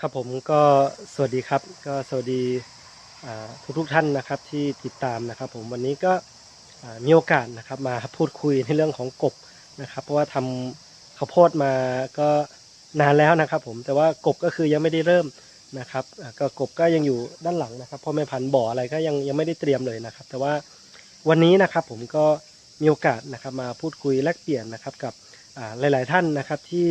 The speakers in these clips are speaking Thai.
ครับผมก็สวัสดีครับ ก็สวัสดีทุกทุกท่านนะครับที่ติดตามนะครับ ผมวันนี้ก็มีโอกาสนะครับมาพูดคุยในเรื่องของกบนะครับ เพราะว่าทำข้าวโพดมาก็นานแล้วนะครับ ผมแต่ว่ากบก็คือยังไม่ได้เริ่มนะครับก็กบก็ยังอยู่ด้านหลังนะครับพ่อแม่พันธุ์บ่ออะไรก็ยังยังไม่ได้เตรียมเลยนะครับ แต่ว่าวันนี้นะครับผมก็มีโอกาสนะครับมาพูดคุยแลกเปลี่ยนนะครับกับ หลาย ๆ ท่านนะครับที่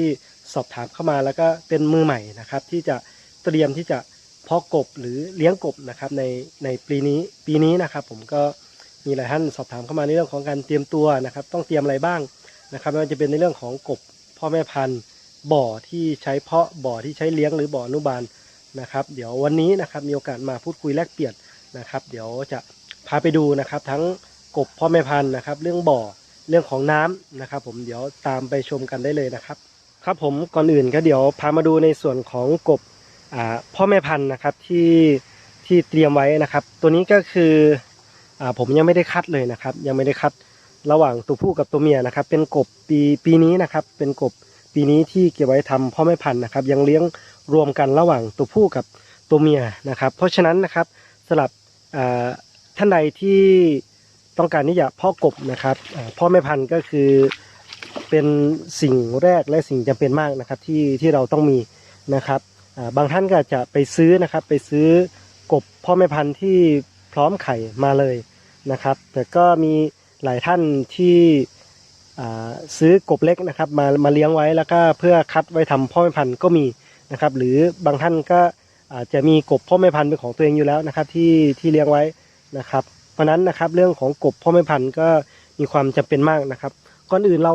สอบถามเข้ามาแล้วก็เป็นมือใหม่นะครับ ที่จะเตรียมที่จะเพาะกบหรือเลี้ยงกบนะครับในในปีนี้ปีนี้นะครับ ผมก็มีหลายท่านสอบถามเข้ามาในเรื่องของการเตรียมตัวนะครับ ต้องเตรียมอะไรบ้างนะครับไม่ว่าจะเป็นในเรื่องของกบพ่อแม่พันธุ์บ่อที่ใช้เพาะบ่อที่ใช้เลี้ยงหรือบ่ออนุบาลนะครับ เดี๋ยววันนี้นะครับมีโอกาสมาพูดคุยแลกเปลี่ยนนะครับ เดี๋ยวจะพาไปดูนะครับ ทั้งกบพ่อแม่พันธุ์นะครับ เรื่องบ่อ เรื่องของน้ำนะครับ ผมเดี๋ยวตามไปชมกันได้เลยนะครับ ครับผมก่อนอื่นก็เดี๋ยวพามาดูในส่วนของกบพ่อแม่พันธุ์นะครับที่ที่เตรียมไว้นะครับ ตัวนี้ก็คืออผมยังไม่ได้คัดเลยนะครับ ยังไม่ได้คัดระหว่างตัวผู้กับตัวเมียนะครับ เป็นกบปีปีนี้นะครับ เป็นกบปีนี้ที่เก็บไว้ทำพ่อแม่พันธุ์นะครับ ยังเลี้ยงรวมกันระหว่างตัวผู้กับตัวเมียนะครับ เพราะฉะนั้นนะครับสำหรับท่านใดที่ ต้องการที่จะพาะกบนะครับพ่อแม่พันธุ์ก็คือเป็นสิ่งแรกและสิ่งจำเป็นมากนะครับที่ที่เราต้องมีนะครับบางท่านก็จะไปซื้อนะครับไปซื้อกบพ่อแม่พันธุ์ที่พร้อมไข่มาเลยนะครับ แต่ก็มีหลายท่านที่ซื้อกบเล็กนะครับมามาเลี้ยงไว้แล้วก็เพื่อคัดไว้ทำพ่อแม่พันธุ์ก็มีนะครับ หรือบางท่านก็อาจจะมีกบพ่อแม่พันธุ์เป็นของตัวเองอยู่แล้วนะครับที่ที่เลี้ยงไว้นะครับ เพราะนั้นนะครับเรื่องของกบพ่อแม่พันธุ์ก็มีความจำเป็นมากนะครับ ก่อนอื่นเรา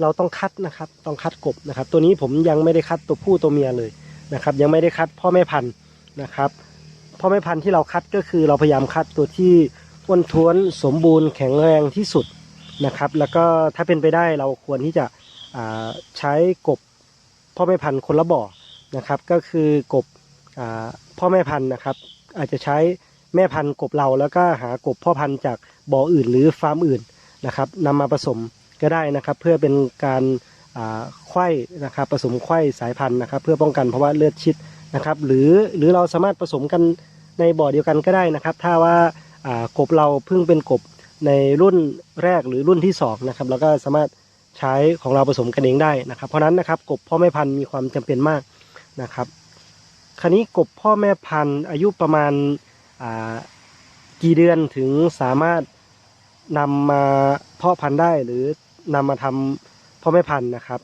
เราต้องคัดนะครับ ต้องคัดกบนะครับ ตัวนี้ผมยังไม่ได้คัดตัวผู้ตัวเมียเลยนะครับ ยังไม่ได้คัดพ่อแม่พันธุ์นะครับ พ่อแม่พันธุ์ที่เราคัดก็คือเราพยายามคัดตัวที่อ้วนท้วนสมบูรณ์แข็งแรงที่สุดนะครับ แล้วก็ถ้าเป็นไปได้เราควรที่จะใช้กบพ่อแม่พันธุ์คนละบ่อนะครับ ก็คือกบอพ่อแม่พันธุ์นะครับ อาจจะใช้ แม่พันธุ์กบเราแล้วก็หากบพ่อพันธุ์จากบ่ออื่นหรือฟาร์มอื่นนะครับนำมาผสมก็ได้นะครับ เพื่อเป็นการไข้นะครับผสมไข้สายพันธุ์นะครับ เพื่อป้องกันภาวะเลือดชิดนะครับ หรือหรือเราสามารถผสมกันในบ่อเดียวกันก็ได้นะครับ ถ้าว่ากบเราเพิ่งเป็นกบในรุ่นแรกหรือรุ่นที่สองนะครับเราก็สามารถใช้ของเราผสมกันเองได้นะครับ เพราะนั้นนะครับกบพ่อแม่พันธุ์มีความจำเป็นมากนะครับ คราวนี้กบพ่อแม่พันธุ์อายุประมาณ กี่เดือนถึงสามารถนำมาเพาะพันธุ์ได้หรือนำมาทำพ่อแม่พันธุ์นะครับ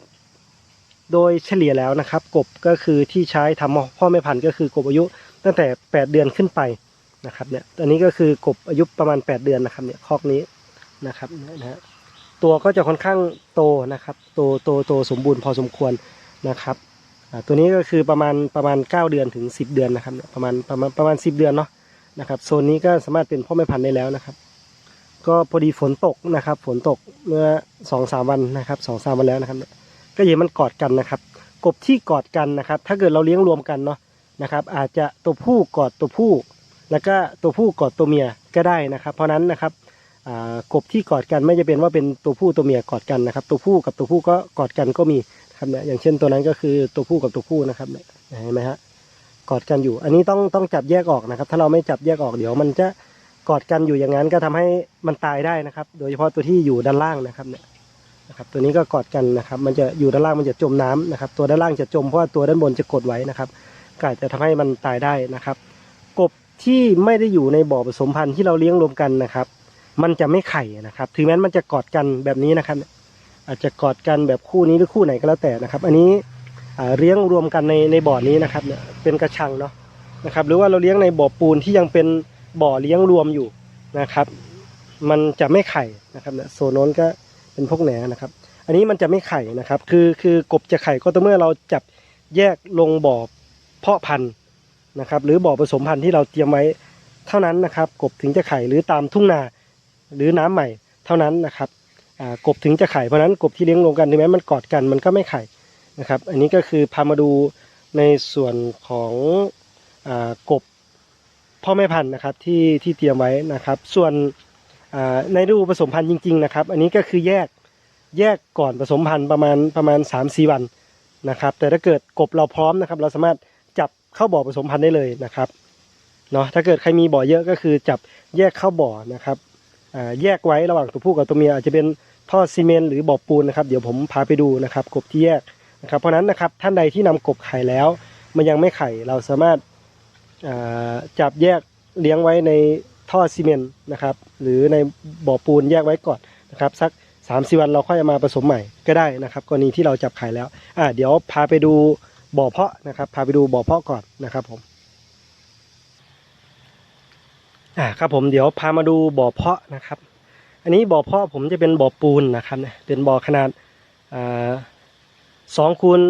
โดยเฉลี่ยแล้วนะครับ กบก็คือที่ใช้ทำพ่อแม่พันธุ์ก็คือกบอายุตั้งแต่ 8 เดือนขึ้นไปนะครับเนี่ยอันนี้ก็คือกบอายุประมาณ 8 เดือนนะครับเนี่ยคอกนี้นะครับนะฮะตัวก็จะค่อนข้างโตนะครับโตโตโตสมบูรณ์พอสมควรนะครับตัวนี้ก็คือประมาณประมาณ 9 เดือนถึง 10 เดือนนะครับประมาณประมาณประมาณ 10 เดือนเนาะ นะครับโซนนี้ก็สามารถเป็นพ่อแม่พันธุ์ได้แล้วนะครับ ก็พอดีฝนตกนะครับ ฝนตกเมื่อสองสามวันนะครับสองสามวันแล้วนะครับ ก็เห็นมันกอดกันนะครับ กบที่กอดกันนะครับ ถ้าเกิดเราเลี้ยงรวมกันเนาะนะครับ อาจจะตัวผู้กอดตัวผู้ แล้วก็ตัวผู้กอดตัวเมียก็ได้นะครับ เพราะนั้นนะครับอ่ากบที่กอดกันไม่จะเป็นว่าเป็นตัวผู้ตัวเมียกอดกันนะครับ ตัวผู้กับตัวผู้ก็กอดกันก็มีนะครับเนี่ยอย่างเช่นตัวนั้นก็คือตัวผู้กับตัวผู้นะครับเนี่ยเห็นไหมฮะ กอดกันอยู่ อันนี้ต้องต้องจับแยกออกนะครับ ถ้าเราไม่จับแยกออกเดี๋ยวมันจะกอดกันอยู่อย่างนั้นก็ทำให้มันตายได้นะครับ โดยเฉพาะตัวที่อยู่ด้านล่างนะครับเนี่ยนะครับ ตัวนี้ก็กอดกันนะครับ มันจะอยู่ด้านล่างมันจะจมน้ำนะครับ ตัวด้านล่างจะจมเพราะว่าตัวด้านบนจะกดไว้นะครับก็อาจจะทำให้มันตายได้นะครับ กบที่ไม่ได้อยู่ในบ่อผสมพันธุ์ที่เราเลี้ยงรวมกันนะครับ มันจะไม่ไข่นะครับ ถึงแม้มันจะกอดกันแบบนี้นะครับ อาจจะกอดกันแบบคู่นี้หรือคู่ไหนก็แล้วแต่นะครับ อันนี้ เลี้ยงรวมกันในในบ่อนี้นะครับเนี่ยเป็นกระชังเนาะนะครับ หรือว่าเราเลี้ยงในบ่อปูนที่ยังเป็นบ่อเลี้ยงรวมอยู่นะครับ มันจะไม่ไข่นะครับเนี่ยโซนน้นก็เป็นพวกแหนนะครับ อันนี้มันจะไม่ไข่นะครับ คือคือกบจะไข่ก็ต่อเมื่อเราจับแยกลงบ่อเพาะพันธุ์นะครับ หรือบ่อผสมพันธุ์ที่เราเตรียมไว้เท่านั้นนะครับ กบถึงจะไข่หรือตามทุ่งนาหรือน้ำใหม่เท่านั้นนะครับกบถึงจะไข่เพราะนั้นกบที่เลี้ยงรวมกันถึงแม้มันกอดกันมันก็ไม่ไข่ นะครับ อันนี้ก็คือพามาดูในส่วนของอกบพ่อแม่พันธุ์นะครับที่ที่เตรียมไว้นะครับ ส่วนในฤดูผสมพันธุ์จริง ๆ นะครับ อันนี้ก็คือแยกแยกก่อนผสมพันธุ์ประมาณประมาณ 3-4 วันนะครับ แต่ถ้าเกิดกบเราพร้อมนะครับ เราสามารถจับเข้าบ่อผสมพันธุ์ได้เลยนะครับเนาะถ้าเกิดใครมีบ่อเยอะก็คือจับแยกเข้าบ่อนะครับแยกไว้ระหว่างตัวผู้กับตัวเมียอาจจะเป็นท่อซีเมนต์หรือบ่อปูนนะครับ เดี๋ยวผมพาไปดูนะครับกบที่แยก นะครับเพราะนั้นนะครับท่านใดที่นำกบไข่แล้ว มันยังไม่ไข่เราสามารถจับแยกเลี้ยงไว้ในท่อซีเมนต์นะครับ หรือในบ่อปูนแยกไว้ก่อนนะครับ สักสามสวันเราค่อยมาผสมใหม่ก็ได้นะครับกรณีที่เราจับไข่แล้วอ่าเดี๋ยวพาไปดูบ่อเพาะนะครับ พาไปดูบ่อเพาะก่อนนะครับผมอ่าครับผมเดี๋ยวพามาดูบ่อเพาะนะครับ อันนี้บ่อเพาะผมจะเป็นบ่อปูนนะครับเนี่ยเป็นบ่อขนาดอ่า สองคูณ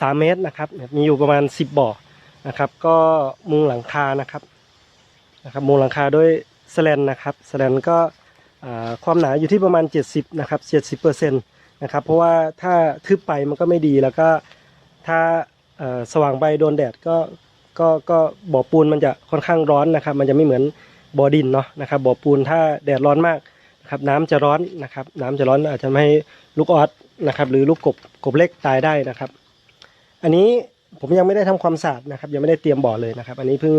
สามเมตรนะครับมีอยู่ประมาณสิบบ่อนะครับ ก็มุงหลังคานะครับนะครับมุงหลังคาด้วยสแลนนะครับสแลนก็ความหนาอยู่ที่ประมาณ 70นะครับ 70เปอร์เซ็นต์นะครับเพราะว่าถ้าทึบไปมันก็ไม่ดีแล้วก็ถ้าสว่างไปโดนแดดก็ก็ก็บ่อปูนมันจะค่อนข้างร้อนนะครับ มันจะไม่เหมือนบ่อดินเนาะนะครับบ่อปูนถ้าแดดร้อนมากนะครับน้ำจะร้อนนะครับ น้ำจะร้อนอาจจะไม่ให้ลูกออส นะครับ หรือลูกกบกบเล็กตายได้นะครับ อันนี้ผมยังไม่ได้ทำความสะอาดนะครับ ยังไม่ได้เตรียมบ่อเลยนะครับ อันนี้เพิ่ง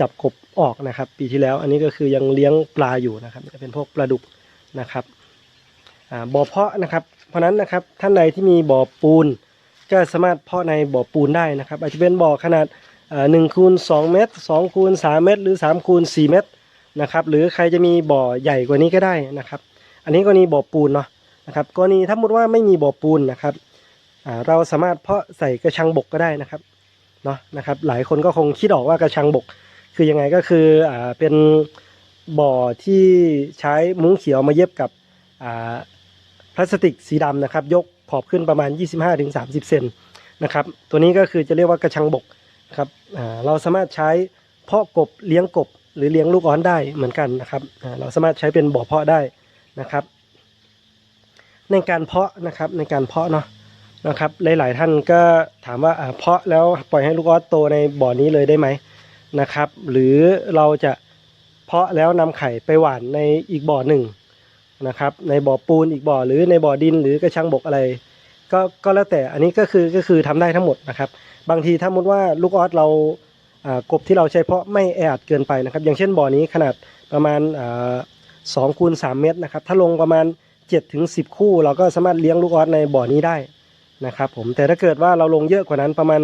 จับกบออกนะครับ ปีที่แล้ว อันนี้ก็คือยังเลี้ยงปลาอยู่นะครับจะเป็นพวกปลาดุกนะครับบ่อเพาะนะครับ เพราะฉะนั้นนะครับท่านใดที่มีบ่อปูน ก็สามารถเพาะในบ่อปูนได้นะครับ อาจจะเป็นบ่อขนาดหนึ่งคูณสองเมตรสองคูณสามเมตร หรือสามคูณสี่เมตรนะครับ หรือใครจะมีบ่อใหญ่กว่านี้ก็ได้นะครับ อันนี้กรณีบ่อปูนเนาะ นะครับกรณีถ้ามุดว่าไม่มีบ่อปูนนะครับเราสามารถเพาะใส่กระชังบกก็ได้นะครับเนาะนะครับหลายคนก็คงคิดออกว่ากระชังบก คือยังไงก็คืออ่าเป็นบ่อที่ใช้มุ้งเขียวมาเย็บกับอ่าพลาสติกสีดำนะครับ ยกขอบขึ้นประมาณ 25-30 เซนนะครับตัวนี้ก็คือจะเรียกว่ากระชังบกครับเราสามารถใช้เพาะกบเลี้ยงกบ หรือเลี้ยงลูกอ้อนได้เหมือนกันนะครับเราสามารถใช้เป็นบ่อเพาะได้นะครับ ในการเพาะนะครับในการเพาะเนาะนะครับหลายๆท่านก็ถามว่าเพาะแล้วปล่อยให้ลูกออสโตในบ่อนี้เลยได้ไหมนะครับ หรือเราจะเพาะแล้วนำไข่ไปหว่านในอีกบ่อหนึ่งนะครับในบ่อปูนอีกบ่อหรือในบ่อดินหรือกระชังบกอะไร ก็ก็แล้วแต่อันนี้ก็คือก็คือทำได้ทั้งหมดนะครับ บางทีถ้ามุดว่าลูกออสเราอ่ากบที่เราใช้เพาะไม่แออัดเกินไปนะครับ อย่างเช่นบ่อนี้ขนาดประมาณสองคูณสามเมตรนะครับ ถ้าลงประมาณ 7จ็ถึงสิคู่ เราก็สามารถเลี้ยงลูกออสในบ่อนี้ได้นะครับผมแต่ถ้าเกิดว่าเราลงเยอะกว่านั้นประมาณ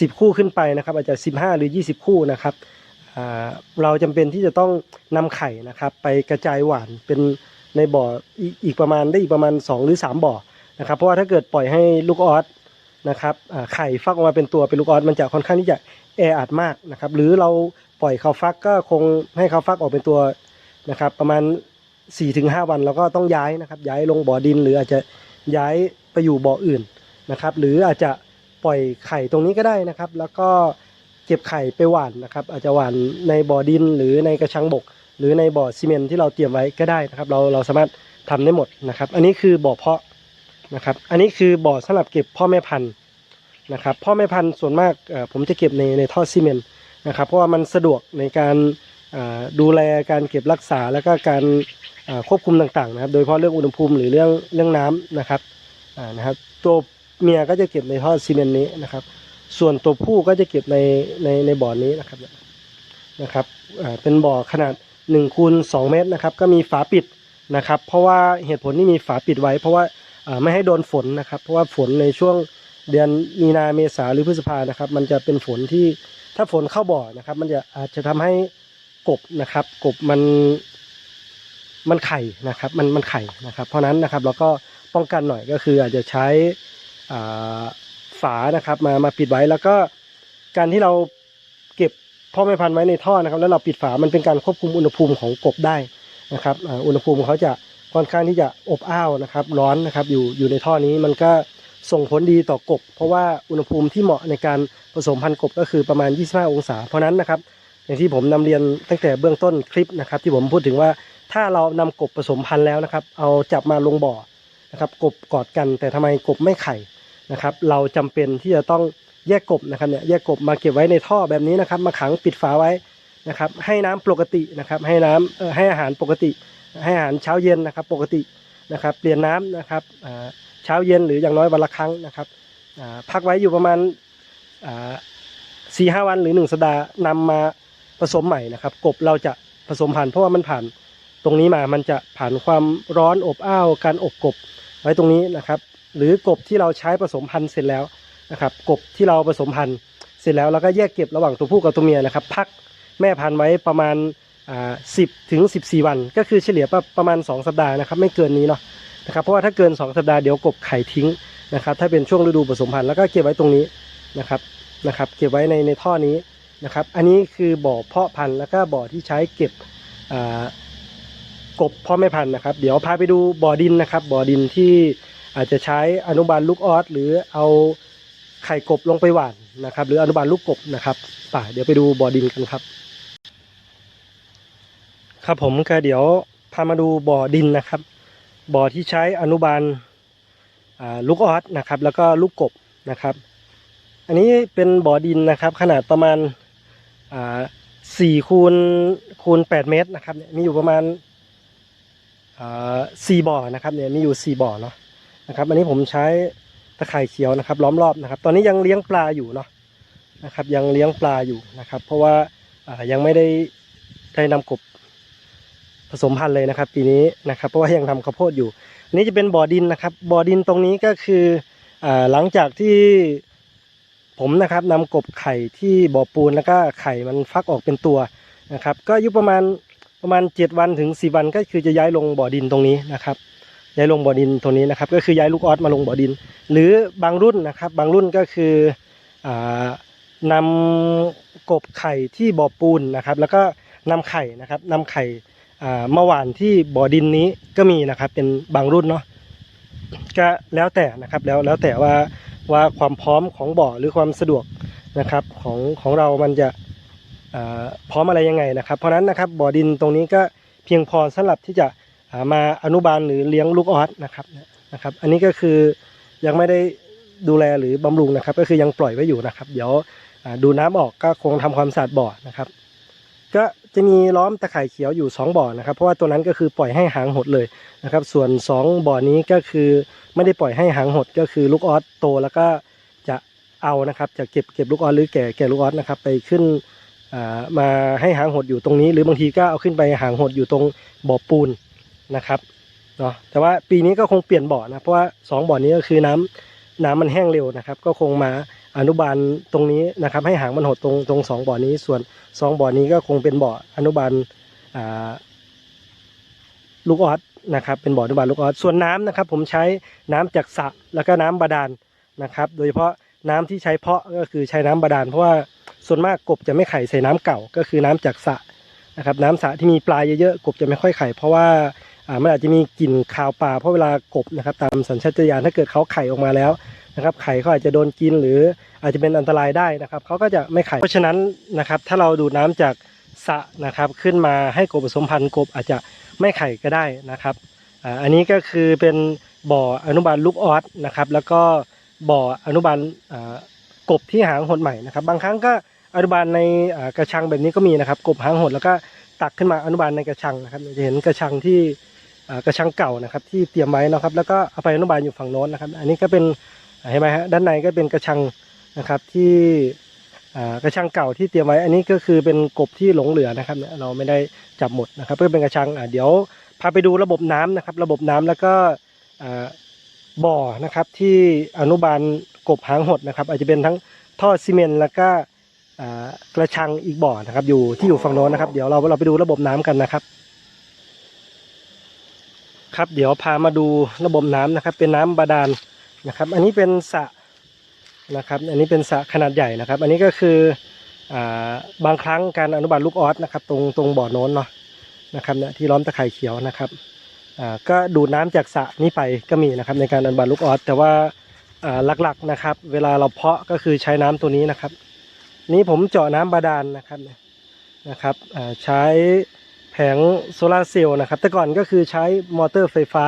สิบคู่ขึ้นไปนะครับ อาจจะ 15 หรือ 20 คู่นะครับเราจำเป็นที่จะต้องนำไข่นะครับไปกระจายหวานเป็นในบ่ออีกประมาณได้อีกประมาณ 2 หรือ 3 บ่อนะครับ เพราะว่าถ้าเกิดปล่อยให้ลูกออสนะครับไข่ฟักออกมาเป็นตัวเป็นลูกออสมันจะค่อนข้างที่จะแออัดมากนะครับ หรือเราปล่อยเขาฟักก็คงให้เขาฟักออกเป็นตัวนะครับ ประมาณ 4-5วันเราก็ต้องย้ายนะครับ ย้ายลงบ่อดินหรืออาจจะย้ายไปอยู่บ่ออื่นนะครับ หรืออาจจะปล่อยไข่ตรงนี้ก็ได้นะครับ แล้วก็เก็บไข่ไปหว่านนะครับ อาจจะหว่านในบ่อดินหรือในกระชังบก หรือในบ่อซีเมนต์ที่เราเตรียมไว้ก็ได้นะครับ เราเราสามารถทำได้หมดนะครับ อันนี้คือบ่อเพาะนะครับ อันนี้คือบ่อสำหรับเก็บพ่อแม่พันธุ์นะครับ พ่อแม่พันธุ์ส่วนมากผมจะเก็บในในท่อซีเมนต์นะครับ เพราะว่ามันสะดวกในการดูแลการเก็บรักษาแล้วก็การ ควบคุมต่างๆนะครับ โดยเฉพาะเรื่องอุณหภูมิหรือเรื่องเรื่องน้ำนะครับนะครับ ตัวเมียก็จะเก็บในท่อซีเมนต์นี้นะครับ ส่วนตัวผู้ก็จะเก็บในในในบ่อนี้นะครับนะครับเป็นบ่อขนาด1คูณ2เมตรนะครับ ก็มีฝาปิดนะครับ เพราะว่าเหตุผลที่มีฝาปิดไว้ เพราะว่าไม่ให้โดนฝนนะครับ เพราะว่าฝนในช่วงเดือนมีนาเมษาหรือพฤษภานะครับ มันจะเป็นฝนที่ถ้าฝนเข้าบ่อนะครับ มันจะอาจจะทำให้กบนะครับ กบมัน มันไข่นะครับมันมันไข่นะครับ เพราะนั้นนะครับเราก็ป้องกันหน่อยก็คืออาจจะใช้ฝานะครับมามาปิดไว้แล้วก็การที่เราเก็บพ่อแม่พันธุ์ไว้ในท่อนะครับ แล้วเราปิดฝามันเป็นการควบคุมอุณหภูมิของกบได้นะครับอุณหภูมิเขาจะค่อนข้างที่จะอบอ้าวนะครับ ร้อนนะครับอยู่อยู่ในท่อนี้มันก็ส่งผลดีต่อกบ เพราะว่าอุณหภูมิที่เหมาะในการผสมพันธุ์กบก็คือประมาณ 25 องศา เพราะฉะนั้นนะครับ อย่างที่ผมนำเรียนตั้งแต่เบื้องต้นคลิปนะครับ ที่ผมพูดถึงว่า ถ้าเรานำกบผสมพันธุ์แล้วนะครับ เอาจับมาลงบ่อนะครับ กบกอดกัน แต่ทำไมกบไม่ไข่นะครับ เราจำเป็นที่จะต้องแยกกบนะครับเนี่ยแยกกบมาเก็บไว้ในท่อแบบนี้นะครับ มาขังปิดฝาไว้นะครับ ให้น้ำปกตินะครับ ให้น้ำให้อาหารปกติ ให้อาหารเช้าเย็นนะครับ ปกตินะครับ เปลี่ยนน้ำนะครับเช้าเย็นหรืออย่างน้อยวันละครั้งนะครับพักไว้อยู่ประมาณสี่ห้าวันหรือหนึ่งสัปดาห์นำมาผสมใหม่นะครับ กบเราจะผสมพันธุ์เพราะว่ามันผ่าน ตรงนี้มามันจะผ่านความร้อนอบอ้าวการอบกบไว้ตรงนี้นะครับ หรือกบที่เราใช้ผสมพันธุ์เสร็จแล้วนะครับกบที่เราผสมพันธุ์เสร็จแล้วเราก็แยกเก็บระหว่างตัวผู้กับตัวเมียนะครับ พักแม่พันธุ์ไว้ประมาณอ่าสิบถึงสิบสี่วัน ก็คือเฉลี่ยประประมาณสองสัปดาห์นะครับ ไม่เกินนี้เนาะนะครับเพราะว่าถ้าเกินสองสัปดาห์เดี๋ยวกบไข่ทิ้งนะครับ ถ้าเป็นช่วงฤดูผสมพันธุ์แล้วก็เก็บไว้ตรงนี้นะครับนะครับ เก็บไว้ในในท่อนี้นะครับ อันนี้คือบ่อเพาะพันธุ์แล้วก็บ่อที่ใช้เก็บอ่า กบพ่อแม่พันธุ์นะครับ เดี๋ยวพาไปดูบ่อดินนะครับ บ่อดินที่อาจจะใช้อนุบาลลูกออสหรือเอาไข่กบลงไปหว่านนะครับ หรืออนุบาลลูกกบนะครับป่าเดี๋ยวไปดูบ่อดินกันครับ ครับผมก็เดี๋ยวพามาดูบ่อดินนะครับ บ่อที่ใช้อนุบาลลูกออสนะครับ แล้วก็ลูกกบนะครับ อันนี้เป็นบ่อดินนะครับ ขนาดประมาณอ่าสี่คูณคูณแปดเมตรนะครับ มีอยู่ประมาณ สี่บ่อนะครับเนี่ยมีอยู่สี่บ่อเนาะนะครับอันนี้ผมใช้ตะข่ายเขียวนะครับ ล้อมรอบนะครับ ตอนนี้ยังเลี้ยงปลาอยู่เนาะนะครับ ยังเลี้ยงปลาอยู่นะครับ เพราะว่ายังไม่ได้ได้นำกบผสมพันธุ์เลยนะครับ ปีนี้นะครับ เพราะว่ายังทำข้าวโพดอยู่อันนี้จะเป็นบ่อดินนะครับ บ่อดินตรงนี้ก็คืออหลังจากที่ผมนะครับนำกบไข่ที่บ่อปูนแล้วก็ไข่มันฟักออกเป็นตัวนะครับ ก็อายุประมาณ ประมาณเจ็ดวันถึงสี่วันก็คือจะย้ายลงบ่อดินตรงนี้นะครับ ย้ายลงบ่อดินตรงนี้นะครับ ก็คือย้ายลูกออสมาลงบ่อดิน หรือบางรุ่นนะครับ บางรุ่นก็คืออ่านำกบไข่ที่บ่อปูนนะครับ แล้วก็นำไข่นะครับนำไข่เมื่อวานที่บ่อดินนี้ก็มีนะครับ เป็นบางรุ่นเนาะก็แล้วแต่นะครับแล้วแล้วแต่ว่าว่าความพร้อมของบ่อหรือความสะดวกนะครับของของเรามันจะ พร้อมอะไรยังไงนะครับ เพราะนั้นนะครับบ่อดินตรงนี้ก็เพียงพอสำหรับที่จะามาอนุบาลหรือเลี้ยงลูกออสนะครับนะครับ อันนี้ก็คือยังไม่ได้ดูแลหรือบำรุงนะครับ ก็คือยังปล่อยไว้อยู่นะครับ เดี๋ยวดูน้ำออกก็คงทำความสะอาดบ่อนะครับ ก็จะมีล้อมตะข่ายเขียวอยู่ 2 บ่อนะครับ เพราะว่าตัวนั้นก็คือปล่อยให้หางหดเลยนะครับ ส่วน 2 บ่อนี้ก็คือไม่ได้ปล่อยให้หางหดก็คือลูกออสโตแล้วก็จะเอานะครับ จะเก็บเก็บลูกออสหรือแก่แก่ลูกออสนะครับ ไปขึ้น มาให้หางหดอยู่ตรงนี้ หรือบางทีก็เอาขึ้นไปหางหดอยู่ตรงบ่อปูนนะครับเนาะแต่ว่าปีนี้ก็คงเปลี่ยนบ่อนะเพราะว่าสองบ่อนี้ก็คือน้ำน้ำมันแห้งเร็วนะครับ ก็คงมาอนุบาลตรงนี้นะครับ ให้หางมันหดตรงตรงสองบ่อนี้ ส่วนสองบ่อนี้ก็คงเป็นบ่ออนุบาลลูกออสนะครับ เป็นบ่ออนุบาลลูกออสส่วนน้ำนะครับ ผมใช้น้ำจากสระแล้วก็น้ำบาดาลนะครับ โดยเฉพาะน้ำที่ใช้เพาะก็คือใช้น้ำบาดาลเพราะว่า ส่วนมากกบจะไม่ไข่ใส่น้ำเก่าก็คือน้ำจากสระนะครับน้ำสระที่มีปลาเยอะๆกบจะไม่ค่อยไข่ เพราะว่าอ่ามันอาจจะมีกลิ่นคาวปลาเพราะเวลากบนะครับตามสัญชาตญาณถ้าเกิดเขาไข่ออกมาแล้วนะครับไข่เขาอาจจะโดนกินหรืออาจจะเป็นอันตรายได้นะครับเขาก็จะไม่ไข่เพราะฉะนั้นนะครับถ้าเราดูดน้ำจากสะนะครับขึ้นมาให้กบผสมพันธุ์กบอาจจะไม่ไข่ก็ได้นะครับอันนี้ก็คือเป็นบ่ออนุบาลลูกออสนะครับแล้วก็บ่ออนุบาลกบที่หางหดใหม่นะครับบางครั้งก็ อนุบาลในกระชังแบบนี้ก็มีนะครับ กบหางหดแล้วก็ตักขึ้นมาอนุบาลในกระชังนะครับจะเห็นกระชังที่กระชังเก่านะครับ ที่เตรียมไว้นะครับ แล้วก็เอาไปอนุบาลอยู่ฝั่งโน้นนะครับ อันนี้ก็เป็นเห็นไหมฮะด้านในก็เป็นกระชังนะครับที่กระชังเก่าที่เตรียมไว้ อันนี้ก็คือเป็นกบที่หลงเหลือนะครับเราไม่ได้จับหมดนะครับ เพื่อเป็นกระชังเดี๋ยวพาไปดูระบบน้ำนะครับ ระบบน้ำแล้วก็บ่อนะครับที่อนุบาลกบหางหดนะครับ อาจจะเป็นทั้งท่อซีเมนต์แล้วก็ กระชังอีกบ่อนะครับ อยู่ที่อยู่ฝั่งโน้นนะครับ เดี๋ยวเราเราไปดูระบบน้ำกันนะครับ ครับ เดี๋ยวพามาดูระบบน้ำนะครับ เป็นน้ำบาดาลนะครับ อันนี้เป็นสระนะครับ อันนี้เป็นสระขนาดใหญ่นะครับ อันนี้ก็คืออ่าบางครั้งการอนุบาลลูกออสนะครับ ตรงตรงบ่อโน้นเนาะนะครับเนี่ยที่ล้อมตะไคร่เขียวนะครับอ่าก็ดูดน้ำจากสระนี้ไปก็มีนะครับ ในการอนุบาลลูกออสแต่ว่าอ่าหลักๆนะครับ เวลาเราเพาะก็คือใช้น้ำตัวนี้นะครับ นี้ผมเจาะน้ำบาดาลนะครับนะครับใช้แผงโซลาเซลล์นะครับ แต่ก่อนก็คือใช้มอเตอร์ไฟฟ้า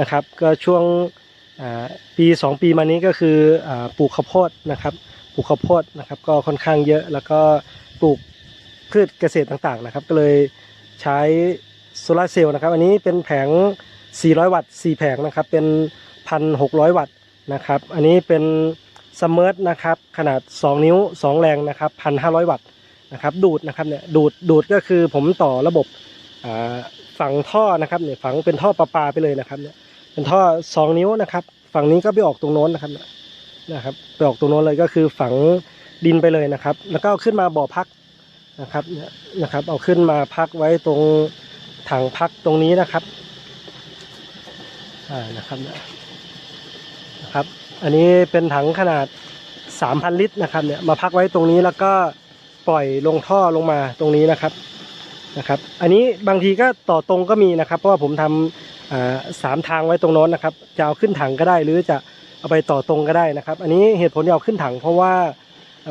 นะครับ ก็ช่วงปีสองปีมานี้ก็คืออปลูกข้าวโพดนะครับ ปลูกข้าวโพดนะครับ ก็ค่อนข้างเยอะแล้วก็ปลูกพืชเกษตรต่างๆนะครับ ก็เลยใช้โซลาเซลล์นะครับ อันนี้เป็นแผง 400 วัตต์ 4 แผงนะครับ เป็น 1,600 วัตต์นะครับ อันนี้เป็น สม m ร์นะครับขนาด 2 นิ้ว 2 แรงนะครับ1,500 วัตต์นะครับดูดนะครับเนี่ยดูดดูดก็คือผมต่อระบบฝังท่อนะครับเนี่ยฝังเป็นท่อประปาไปเลยนะครับเนี่ยเป็นท่อ 2 นิ้วนะครับฝั่งนี้ก็ไปออกตรงโน้นนะครับนะครับไปออกตรงโน้นเลยก็คือฝังดินไปเลยนะครับ แล้วก็เอาขึ้นมาบ่อพักนะครับเนี่ยนะครับ เอาขึ้นมาพักไว้ตรงถังพักตรงนี้นะครับอ่านะครับเนะครับ อันนี้เป็นถังขนาด 3,000 ลิตรนะครับเนี่ยมาพักไว้ตรงนี้แล้วก็ปล่อยลงท่อลงมาตรงนี้นะครับนะครับ อันนี้บางทีก็ต่อตรงก็มีนะครับ เพราะว่าผมทำาสามทางไว้ตรงโน้นนะครับจะเอาขึ้นถังก็ได้หรือจะเอาไปต่อตรงก็ได้นะครับ อันนี้เหตุผลที่เอาขึ้นถัง เพราะว่า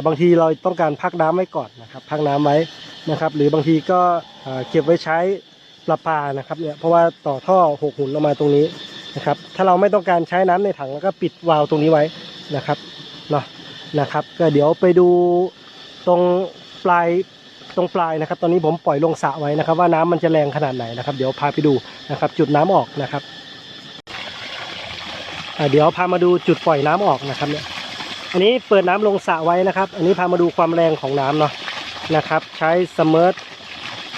บางทีเราต้องการพักน้ำไว้ก่อนนะครับ พักน้ำไว้นะครับ หรือบางทีก็เก็บไว้ใช้ประปานะครับเนี่ยเพราะว่าต่อท่อหกหุ่นลงมาตรงนี้ นะครับ ถ้าเราไม่ต้องการใช้น้ำในถังแล้วก็ปิดวาล์วตรงนี้ไว้นะครับเนาะนะครับ ก็เดี๋ยวไปดูตรงปลายตรงปลายนะครับ ตอนนี้ผมปล่อยลงสระไว้นะครับ ว่าน้ำมันจะแรงขนาดไหนนะครับ เดี๋ยวพาไปดูนะครับ จุดน้ำออกนะครับเดี๋ยวพามาดูจุดปล่อยน้ำออกนะครับเนี่ยอันนี้เปิดน้ำลงสระไว้นะครับ อันนี้พามาดูความแรงของน้ำเนาะนะครับ ใช้สม m ร์ท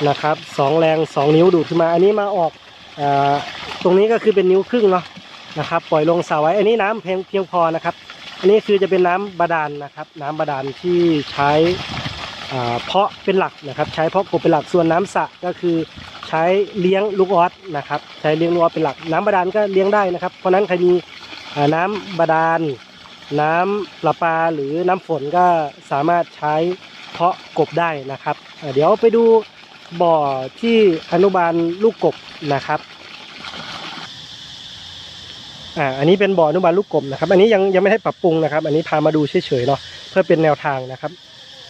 นะครับสองแรงสองนิ้วดูดขึ้นมา อันนี้มาออกอา ตรงนี้ก็คือเป็นนิ้วครึ่งเนาะนะครับ ปล่อยลงสระไว้ อันนี้น้ำเพียงเพียงพอนะครับ อันนี้คือจะเป็นน้ำบาดาลนะครับ น้ำบาดาลที่ใช้เพาะเป็นหลักนะครับ ใช้เพาะกบเป็นหลักส่วนน้ำสระก็คือใช้เลี้ยงลูกออสนะครับ ใช้เลี้ยงลูกออสเป็นหลัก น้ำบาดาลก็เลี้ยงได้นะครับ เพราะฉะนั้นใครมีน้ำบาดาล น้ำประปาหรือน้ำฝนก็สามารถใช้เพาะกบได้นะครับ เดี๋ยวไปดูบ่อที่อนุบาลลูกกบนะครับ อ่าอันนี้เป็นบ่ออนุบาลลูกกบนะครับ อันนี้ยังยังไม่ได้ปรับปรุงนะครับ อันนี้พามาดูเฉยๆเนาะเพื่อเป็นแนวทางนะครับ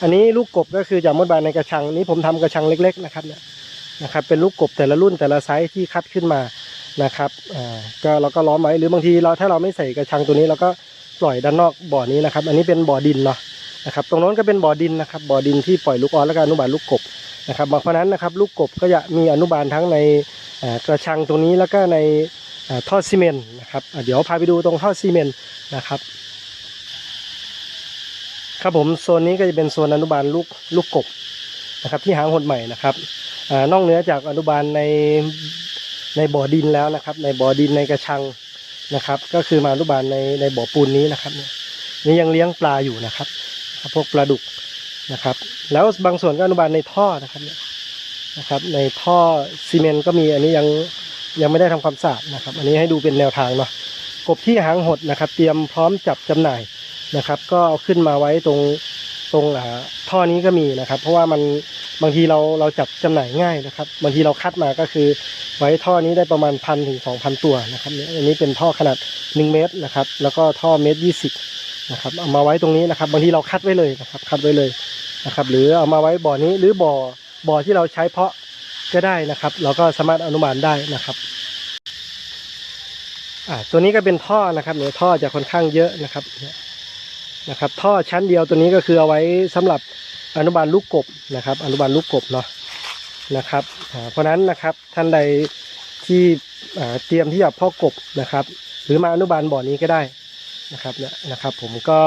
อันนี้ลูกกบก็คือจากมดบานในกระชังนี้ผมทำกระชังเล็ก ๆ นะครับเนี่ยนะครับเป็นลูกกบแต่ละรุ่นแต่ละไซส์ที่คัดขึ้นมานะครับอ่าก็เราก็ล้อมไว้หรือบางทีเราถ้าเราไม่ใส่กระชังตัวนี้เราก็ปล่อยด้านนอกบ่อนี้นะครับ อันนี้เป็นบ่อดินเนาะนะครับ ตรงโน้นก็เป็นบ่อดินนะครับ บ่อดินที่ปล่อยลูกออสและก็อนุบาลลูกกบนะครับเพราะนั้นนะครับ ลูกกบก็จะมีอนุบาลทั้งในกระชังตรงนี้แล้วก็ใน ท่อซีเมนต์นะครับเดี๋ยวพาไปดูตรงท่อซีเมนต์นะครับ ครับผมโซนนี้ก็จะเป็นโซนอนุบาลลูกลูกกบนะครับที่หางหดใหม่นะครับอนอกเหนือจากอนุบาลในในบ่อดินแล้วนะครับ ในบ่อดินในกระชังนะครับ ก็คือมาอนุบาลในในบ่อปูนนี้นะครับนี่ยังเลี้ยงปลาอยู่นะครับ พวกปลาดุกนะครับ แล้วบางส่วนก็อนุบาลในท่อนะครับนะครับ ในท่อซีเมนต์ก็มีอันนี้ยัง ยังไม่ได้ทำความสะอาดนะครับ อันนี้ให้ดูเป็นแนวทางเนาะกบที่หางหดนะครับ เตรียมพร้อมจับจำหน่ายนะครับ ก็เอาขึ้นมาไว้ตรงตรงอ่าท่อนี้ก็มีนะครับ เพราะว่ามันบางทีเราเราจับจำหน่ายง่ายนะครับ บางทีเราคัดมาก็คือ ไว้ท่อนี้ได้ประมาณพันถึงสองพันตัวนะครับอันนี้เป็นท่อขนาดหนึ่งเมตรนะครับ แล้วก็ท่อเมตรยี่สิบนะครับเอามาไว้ตรงนี้นะครับ บางทีเราคัดไว้เลยนะครับ คัดไว้เลยนะครับ หรือเอามาไว้บ่อนี้หรือบ่อบ่อที่เราใช้เพาะ ก็ได้นะครับ เราก็สามารถอนุบาลได้นะครับอ่าตัวนี้ก็เป็นท่อนะครับเนี่ยท่อจะค่อนข้างเยอะนะครับเนี่ยนะครับ ท่อชั้นเดียวตัวนี้ก็คือเอาไว้สำหรับอนุบาลลูกกบนะครับ อนุบาลลูกกบเนาะนะครับเพราะฉะนั้นนะครับท่านใดที่เตรียมที่จะพ่อกบนะครับ หรือมาอนุบาลบ่อนี้ก็ได้นะครับเนี่ยนะครับผมก็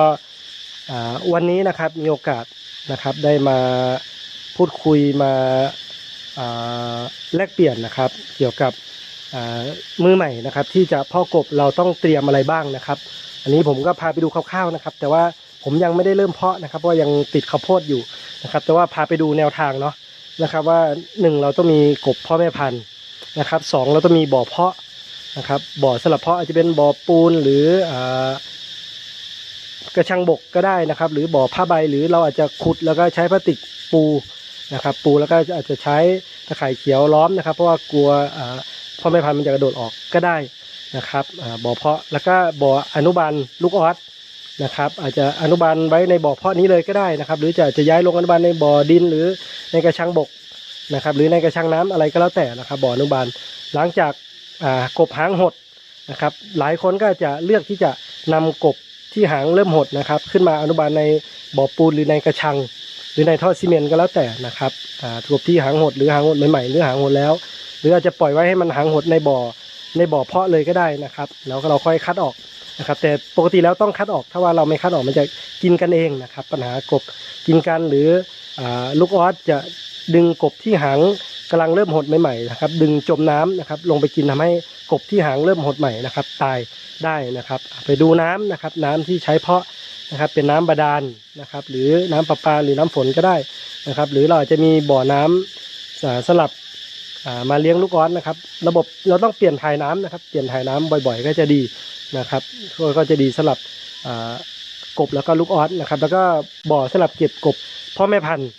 วันนี้นะครับมีโอกาสนะครับได้มาพูดคุยมา แลกเปลี่ยนนะครับ เกี่ยวกับมือใหม่นะครับ ที่จะเพ่อกบเราต้องเตรียมอะไรบ้างนะครับ อันนี้ผมก็พาไปดูคร่าวๆนะครับ แต่ว่าผมยังไม่ได้เริ่มเพาะนะครับเพราะยังติดข้าวโพดอยู่นะครับ แต่ว่าพาไปดูแนวทางเนาะนะครับว่าหนึ่งเราต้องมีกบพ่อแม่พันธุ์นะครับสองเราต้องมีบ่อเพาะนะครับบ่อสลับเพาะอาจจะเป็นบ่อปูนหรืออกระชังบกก็ได้นะครับ หรือบ่อผ้าใบหรือเราอาจจะขุดแล้วก็ใช้พลาสติกปู นะครับ ปูแล้วก็อาจจะใช้ตะข่ายเขียวล้อมนะครับ เพราะว่ากลัวพ่อแม่พันธุ์มันจะกระโดดออกก็ได้นะครับบ่อเพาะแล้วก็บ่ออนุบาลลูกออสนะครับ อาจจะอนุบาลไว้ในบ่อเพาะนี้เลยก็ได้นะครับ หรือจะจะย้ายลงอนุบาลในบ่อดินหรือในกระชังบกนะครับ หรือในกระชังน้ำอะไรก็แล้วแต่นะครับ บ่ออนุบาลหลังจากกบหางหดนะครับ หลายคนก็จะเลือกที่จะนำกบที่หางเริ่มหดนะครับ ขึ้นมาอนุบาลในบ่อปูนหรือในกระชัง หรือในท่อซีเมนต์ก็แล้วแต่นะครับอ่ากบที่หางหดหรือหางหดใหม่ๆหรือหางหดแล้ว หรืออาจจะปล่อยไว้ให้มันหางหดในบ่อในบ่อเพาะเลยก็ได้นะครับ แล้วก็เราค่อยคัดออกนะครับ แต่ปกติแล้วต้องคัดออกถ้าว่าเราไม่คัดออกมันจะกินกันเองนะครับ ปัญหากบกินกันหรืออลูกออสจะดึงกบที่หางกำลังเริ่มหดใหม่ๆนะครับดึงจมน้ำนะครับลงไปกินทำให้กบที่หางเริ่มหดใหม่นะครับ ตายได้นะครับ ไปดูน้ำนะครับ น้ำที่ใช้เพาะ นะครับ เป็นน้ำบาดาลนะครับ หรือน้ำประปาหรือน้ำฝนก็ได้นะครับ หรือเราอาจจะมีบ่อน้ำอ่าสลับอ่ามาเลี้ยงลูกออสนะครับ ระบบเราต้องเปลี่ยนถ่ายน้ำนะครับ เปลี่ยนถ่ายน้ำบ่อยๆ ก็จะดีนะครับก็ก็จะดีสำหรับอ่ากบแล้วก็ลูกออสนะครับ แล้วก็บ่อสำหรับเก็บกบพ่อแม่พันธุ์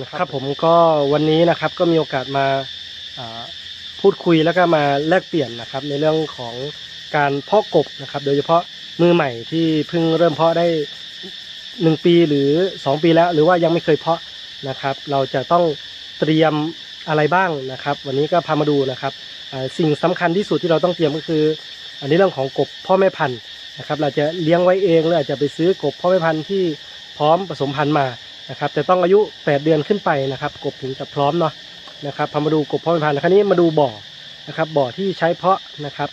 นะครับผมก็วันนี้นะครับก็มีโอกาสมาอ่าพูดคุยแล้วก็มาแลกเปลี่ยนนะครับ ในเรื่องของการเพาะกบนะครับ โดยเฉพาะ มือใหม่ที่เพิ่งเริ่มเพาะได้หนึ่งปีหรือสองปีแล้ว หรือว่ายังไม่เคยเพาะนะครับ เราจะต้องเตรียมอะไรบ้างนะครับ วันนี้ก็พามาดูนะครับสิ่งสำคัญที่สุดที่เราต้องเตรียมก็คือ อันนี้เรื่องของกบพ่อแม่พันธุ์นะครับ เราจะเลี้ยงไว้เองหรืออาจจะไปซื้อกบพ่อแม่พันธุ์ที่พร้อมผสมพันธุ์มานะครับแต่ต้องอายุ 8 เดือนขึ้นไปนะครับกบถึงจะพร้อมเนาะนะครับพามาดูกบพ่อแม่พันธุ์คราวนี้มาดูบ่อนะครับบ่อที่ใช้เพาะนะครับ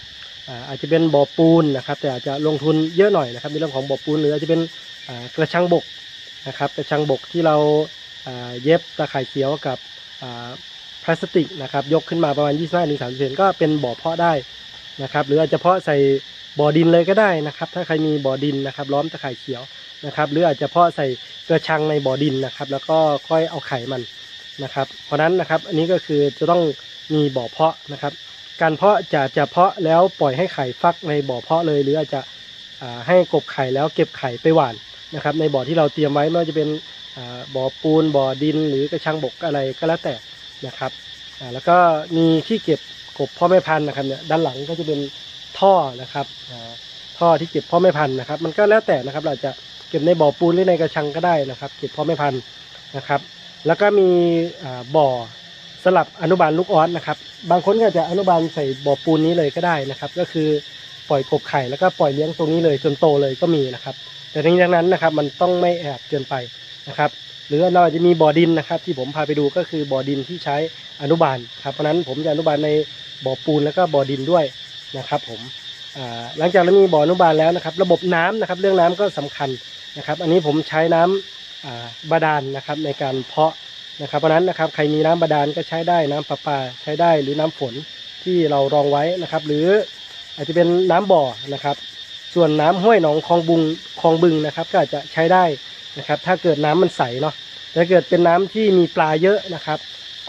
อาจจะเป็นบ่อปูนนะครับ แต่อาจจะลงทุนเยอะหน่อยนะครับในเรื่องของบ่อปูนหรืออาจจะเป็นกระชังบกนะครับกระชังบกที่เราเย็บตะข่ายเขียวกับพลาสติกนะครับยกขึ้นมาประมาณ 25ถึง30เซนก็เป็นบ่อเพาะได้นะครับหรืออาจจะเพาะใส่บ่อดินเลยก็ได้นะครับถ้าใครมีบ่อดินนะครับล้อมตะข่ายเขียวนะครับหรืออาจจะเพาะใส่กระชังในบ่อดินนะครับแล้วก็ค่อยเอาไข่มันนะครับเพราะนั้นนะครับอันนี้ก็คือจะต้องมีบ่อเพาะนะครับ การเพาะจะจะเพาะแล้วปล่อยให้ไข่ฟักในบ่อเพาะเลย หรืออาจจะให้กบไข่แล้วเก็บไข่ไปหว่านนะครับ ในบ่อที่เราเตรียมไว้ไม่ว่าจะเป็นบ่อปูนบ่อดินหรือกระชังบกอะไรก็แล้วแต่นะครับแล้วก็มีที่เก็บกบพ่อแม่พันธุ์นะครับเนี่ยด้านหลังก็จะเป็นท่อนะครับท่อที่เก็บพ่อแม่พันธุ์นะครับ มันก็แล้วแต่นะครับ เราจะเก็บในบ่อปูนหรือในกระชังก็ได้นะครับ เก็บพ่อแม่พันธุ์นะครับ แล้วก็มีบ่อ สลับอนุบาลลูกออสนะครับ บางคนก็จะอนุบาลใส่บ่อปูนนี้เลยก็ได้นะครับ ก็คือปล่อยกบไข่แล้วก็ปล่อยเลี้ยงตรงนี้เลยจนโตเลยก็มีนะครับ แต่ทั้งนี้ทั้งนั้นนะครับมันต้องไม่แอบเกินไปนะครับ หรือเราอาจจะมีบ่อดินนะครับ ที่ผมพาไปดูก็คือบ่อดินที่ใช้อนุบาลครับเพราะนั้นผมจะอนุบาลในบ่อปูนแล้วก็บ่อดินด้วยนะครับ ผมหลังจากเรามีบ่ออนุบาลแล้วนะครับ ระบบน้ำนะครับ เรื่องน้ำก็สำคัญนะครับ อันนี้ผมใช้น้ำอ่าบาดาลนะครับในการเพาะ นะครับเพราะนั้นนะครับใครมีน้ำบาดาลก็ใช้ได้น้ำประปาใช้ได้หรือน้ำฝนที่เรารองไว้นะครับ หรืออาจจะเป็นน้ำบ่อนะครับ ส่วนน้ำห้วยหนองคลองบุงคลองบึงนะครับ ก็อาจจะใช้ได้นะครับ ถ้าเกิดน้ำมันใสเนาะถ้าเกิดเป็นน้ำที่มีปลาเยอะนะครับ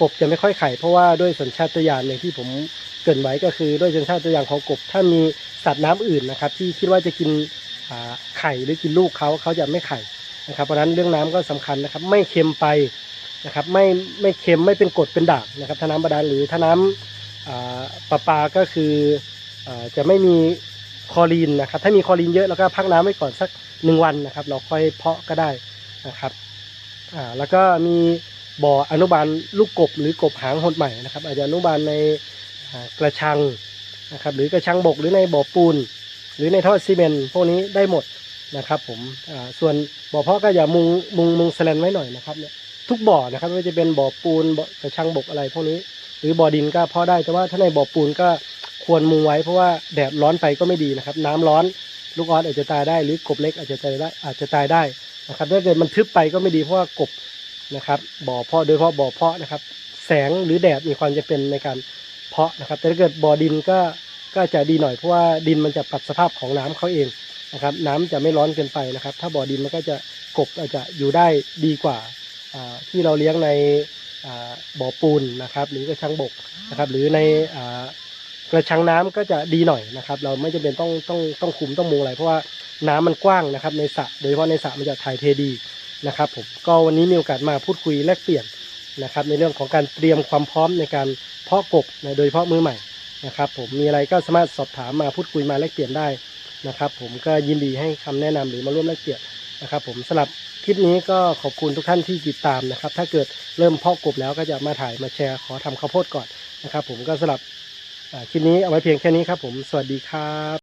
กบจะไม่ค่อยไข่เพราะว่าด้วยสัญชาตญาณอย่างที่ผมเกินไว้ก็คือด้วยสัญชาตญาณของกบ ถ้ามีสัตว์น้ำอื่นนะครับ ที่คิดว่าจะกินไข่หรือกินลูกเขาเขาจะไม่ไข่นะครับ เพราะฉะนั้นเรื่องน้ำก็สำคัญนะครับ ไม่เค็มไป นะครับไม่ไม่เค็มไม่เป็นกรดเป็นด่างนะครับถ้าน้ำบาดาลหรือถ้าน้ำอ่าประปาก็คืออจะไม่มีคอรีนนะครับถ้ามีคอรีนเยอะแล้วก็พักน้ำไว้ก่อนสักหนึ่งวันนะครับ เราค่อยเพาะก็ได้นะครับแล้วก็มีบ่ออนุบาลลูกกบหรือกบหางหดใหม่นะครับ อาจจะอนุบาลในกระชังนะครับหรือกระชังบกหรือในบ่อปูน หรือในท่อซีเมนต์พวกนี้ได้หมดนะครับผมส่วนบ่อเพาะก็อย่ามุงมุงมุงแสลนไว้หน่อยนะครับเนี่ย ทุกบ่อนะครับไม่ว่าจะเป็นบ่อปูนบ่อกระชังบกอะไรพวกนี้ หรือบ่อดินก็เพาะได้แต่ว่าถ้าในบ่อปูนก็ควรมุงไว้เพราะว่าแดดร้อนไปก็ไม่ดีนะครับ น้ำร้อนลูกออสอาจจะตายได้ หรือกบเล็กอาจจะตายได้อาจจะตายได้นะครับถ้าเกิดมันทึบไปก็ไม่ดีเพราะว่ากบนะครับบ่อเพาะโดยเฉพาะบ่อเพาะนะครับ แสงหรือแดดมีความจะเป็นในการเพาะนะครับ แต่ถ้าเกิดบ่อดินก็ก็จะดีหน่อยเพราะว่าดินมันจะปรับสภาพของน้ำเขาเองนะครับ น้ำจะไม่ร้อนเกินไปนะครับ ถ้าบ่อดินมันก็จะกบอาจจะอยู่ได้ดีกว่า ที่เราเลี้ยงในบ่อปูนนะครับ หรือกระชังบกนะครับ หรือในกระชังน้ำก็จะดีหน่อยนะครับ เราไม่จำเป็นต้องต้องต้องคุมต้องมุงอะไร เพราะว่าน้ำมันกว้างนะครับ ในสระโดยเฉพาะในสระมันจะถ่ายเทดีนะครับผมก็วันนี้มีโอกาสมาพูดคุยแลกเปลี่ยนนะครับ ในเรื่องของการเตรียมความพร้อมในการเพาะกบนะโดยเฉพาะมือใหม่นะครับผมมีอะไรก็สามารถสอบถามมาพูดคุยมาแลกเปลี่ยนได้นะครับ ผมก็ยินดีให้คำแนะนำหรือมาร่วมแลกเปลี่ยน นะครับผมสำหรับคลิปนี้ก็ขอบคุณทุกท่านที่ติดตามนะครับ ถ้าเกิดเริ่มเพาะกบแล้วก็จะมาถ่ายมาแชร์ขอทำข้าวโพดก่อนนะครับ ผมก็สำหรับคลิปนี้เอาไว้เพียงแค่นี้ครับ ผมสวัสดีครับ